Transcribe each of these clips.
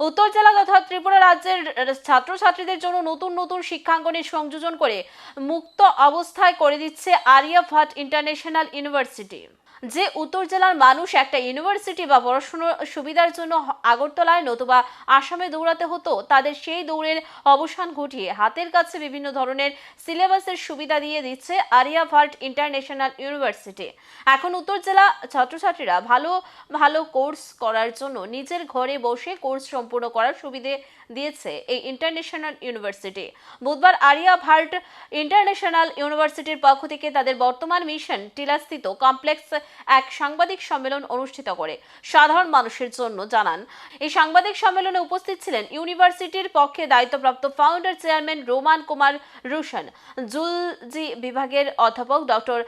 উত্তর জেলা তথা ত্রিপুরা রাজ্যের ছাত্রছাত্রীদের জন্য নতুন নতুন শিক্ষাঙ্গনের সংযোজন করে মুক্ত অবস্থায় করে দিচ্ছে আরিয়া ভাট ইন্টারন্যাশনাল ইউনিভার্সিটি। যে উত্তর জেলার মানুষ একটা ইউনিভার্সিটি বা পড়াশোনার সুবিধার জন্য আগরতলায় নতুবা আসামে দৌড়াতে হতো, তাদের সেই দৌড়ের অবসান ঘটিয়ে হাতের কাছে বিভিন্ন ধরনের সিলেবাসের সুবিধা দিয়ে দিচ্ছে আরিয়া ভাট ইন্টারন্যাশনাল ইউনিভার্সিটি। এখন উত্তর জেলা ছাত্রছাত্রীরা ভালো ভালো কোর্স করার জন্য নিজের ঘরে বসে কোর্স সম্পূর্ণ করার সুবিধে দিয়েছে এই ইন্টারন্যাশনাল ইউনিভার্সিটি। বুধবার আরিয়া ভার্ট ইন্টারন্যাশনাল ইউনিভার্সিটির পক্ষ থেকে তাদের বর্তমান মিশন টিলাস্থিত কমপ্লেক্স এক সাংবাদিক সম্মেলন অনুষ্ঠিত করে। সাধারণ মানুষের জন্য জানান, এই সাংবাদিক সম্মেলনে উপস্থিত ছিলেন ইউনিভার্সিটির পক্ষে দায়িত্বপ্রাপ্ত founder chairman Roman Kumar Rushon, zoology বিভাগের অধ্যাপক ডক্টর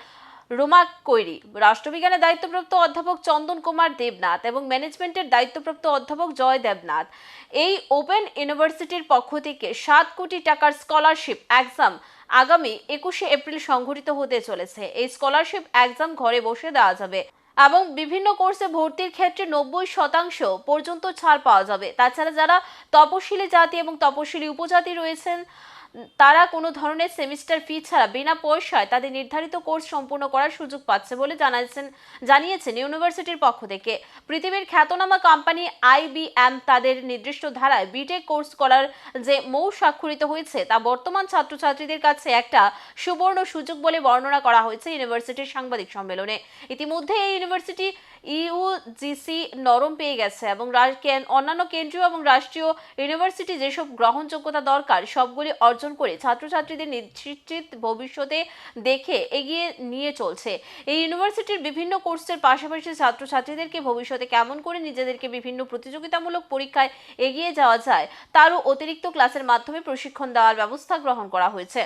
রোমা কৈরি রাষ্ট্রবিজ্ঞানের দায়িত্বপ্রাপ্ত অধ্যাপক চন্দন কুমার দেবনাথ এবং ম্যানেজমেন্টের দায়িত্বপ্রাপ্ত অধ্যাপক জয় দেবনাথ। এই ওপেন ইউনিভার্সিটির পক্ষ থেকে সাত কোটি টাকার স্কলারশিপ এক্সাম আগামী একুশে এপ্রিল সংঘটিত হতে চলেছে। এই স্কলারশিপ এক্সাম ঘরে বসে দেওয়া যাবে এবং বিভিন্ন কোর্সে ভর্তির ক্ষেত্রে নব্বই শতাংশ পর্যন্ত ছাড় পাওয়া যাবে। তাছাড়া যারা তপশিলি জাতি এবং তপশিলি উপজাতি রয়েছেন তারা কোনো ধরনের সেমিস্টার ফি ছাড়া বিনা পয়সায় তাদের নির্ধারিত কোর্স সম্পূর্ণ করার সুযোগ পাচ্ছে বলে জানাচ্ছেন জানিয়েছেন ইউনিভার্সিটির পক্ষ থেকে। পৃথিবীর খ্যাতনামা কোম্পানি আইবিএম তাদের নির্দিষ্ট ধারায় বিটেক কোর্স করার যে মৌ স্বাক্ষরিত হয়েছে, তা বর্তমান ছাত্রছাত্রীদের কাছে একটা সুবর্ণ সুযোগ বলে বর্ণনা করা হয়েছে ইউনিভার্সিটির সাংবাদিক সম্মেলনে। ইতিমধ্যে এই ইউনিভার্সিটি ইউজিসি নরম পেয়ে গেছে এবং অন্যান্য কেন্দ্রীয় এবং রাষ্ট্রীয় ইউনিভার্সিটি যেসব গ্রহণযোগ্যতা দরকার, সবগুলি অর্জন করে ছাত্রছাত্রীদের নিশ্চিত ভবিষ্যতে দেখে এগিয়ে নিয়ে চলছে। এই ইউনিভার্সিটির বিভিন্ন কোর্সের পাশাপাশি ছাত্রছাত্রীদেরকে ভবিষ্যতে কেমন করে নিজেদেরকে বিভিন্ন প্রতিযোগিতামূলক পরীক্ষায় এগিয়ে যাওয়া যায়, তারও অতিরিক্ত ক্লাসের মাধ্যমে প্রশিক্ষণ দেওয়ার ব্যবস্থা গ্রহণ করা হয়েছে।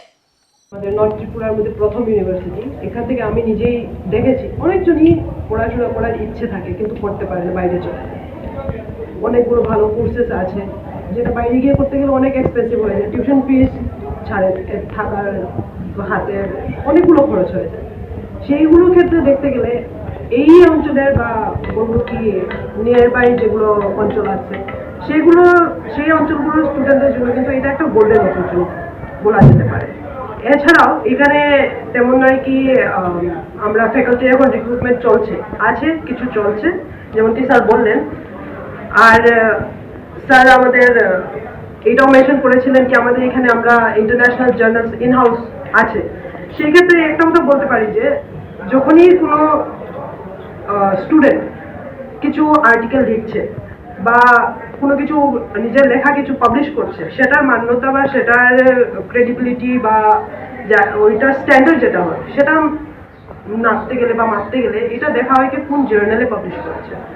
আমাদের নর্থ ত্রিপুরার মধ্যে প্রথম ইউনিভার্সিটি। এখান থেকে আমি নিজেই দেখেছি, অনেকজনই পড়াশোনা করার ইচ্ছে থাকে কিন্তু করতে পারে না, বাইরে চলে অনেকগুলো ভালো কোর্সেস আছে। যেটা বাইরে গিয়ে করতে গেলে অনেক এক্সপেন্সিভ হয়ে যায়। টিউশন ফিস ছাড়ে থাকার হাতে অনেকগুলো খরচ হয়ে যায়। সেইগুলোর ক্ষেত্রে দেখতে গেলে এই অঞ্চলের বা বলব কি নিয়ার বাই যেগুলো অঞ্চল আছে সেগুলো সেই অঞ্চলগুলোর স্টুডেন্টদের জন্য কিন্তু এটা একটা গোল্ডেন অপরচুনিটি বলা যেতে পারে। এছাড়াও এখানে তেমন নয় কি আম, আমরা ফ্যাকাল্টি এখন রিক্রুটমেন্ট চলছে আছে কিছু চলছে যেমনটি স্যার বললেন। আর স্যার, আমাদের এটাও মেনশন করেছিলেন কি আমাদের এখানে আমরা ইন্টারন্যাশনাল জার্নালস ইন হাউস আছে। সেই ক্ষেত্রে একটা কথা বলতে পারি যে, যখনই কোনো স্টুডেন্ট কিছু আর্টিকেল লিখছে বা কোনো কিছু নিজের লেখা কিছু পাবলিশ করছে, সেটার মান্যতা বা সেটার ক্রেডিবিলিটি বা ওইটার স্ট্যান্ডার্ড যেটা হয়, সেটা নাপতে গেলে বা মাপতে গেলে এটা দেখা হয় কি কোন জার্নালে পাবলিশ করেছে।